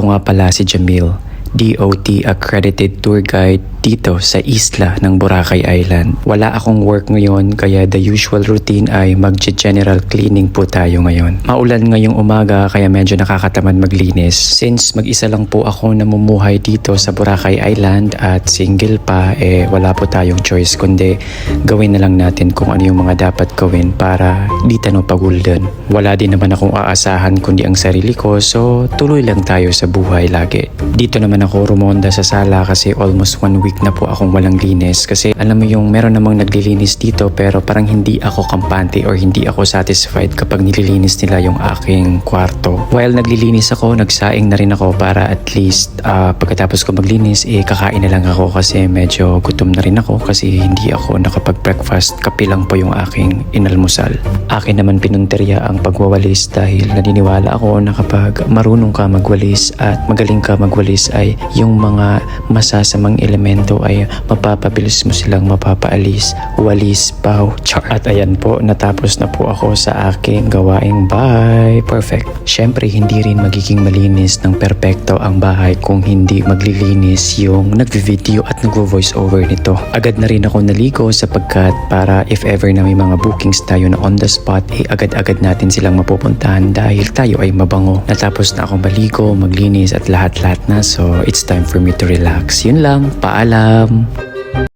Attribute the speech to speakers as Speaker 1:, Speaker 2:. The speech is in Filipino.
Speaker 1: Ako nga pala si Jamil, DOT Accredited Tour Guide dito sa isla ng Boracay Island. Wala akong work ngayon kaya the usual routine ay mag-general cleaning po tayo ngayon. Maulan ngayong umaga kaya medyo nakakatamad maglinis. Since mag-isa lang po ako namumuhay dito sa Boracay Island at single pa, eh wala po tayong choice kundi gawin na lang natin kung ano yung mga dapat gawin para di tanong paguldan. Wala din naman akong aasahan kundi ang sarili ko so tuloy lang tayo sa buhay lagi. Dito naman ako rumonda sa sala kasi almost one week na po akong walang linis kasi alam mo yung meron namang naglilinis dito pero parang hindi ako kampante or hindi ako satisfied kapag nililinis nila yung aking kwarto. While naglilinis ako, nagsaing na rin ako para at least ah, pagkatapos ko maglinis eh kakain na lang ako kasi medyo gutom na rin ako kasi hindi ako nakapag-breakfast kape lang po yung aking inalmusal. Akin naman pinunterya ang pagwawalis dahil naniniwala ako na kapag marunong ka magwalis at magaling ka magwalis ay yung mga masasamang elemento ay mapapabilis mo silang mapapaalis. Walis, paw, char. At ayan po, natapos na po ako sa aking gawaing bahay. Perfect. Siyempre, hindi rin magiging malinis ng perpekto ang bahay kung hindi maglilinis yung nagvi-video at nagvo-voice over nito. Agad na rin ako naligo sapagkat para if ever na may mga bookings tayo na on the spot, eh agad-agad natin silang mapupuntahan dahil tayo ay mabango. Natapos na akong maligo, maglinis at lahat-lahat na so it's time for me to relax. Yun lang, paalam!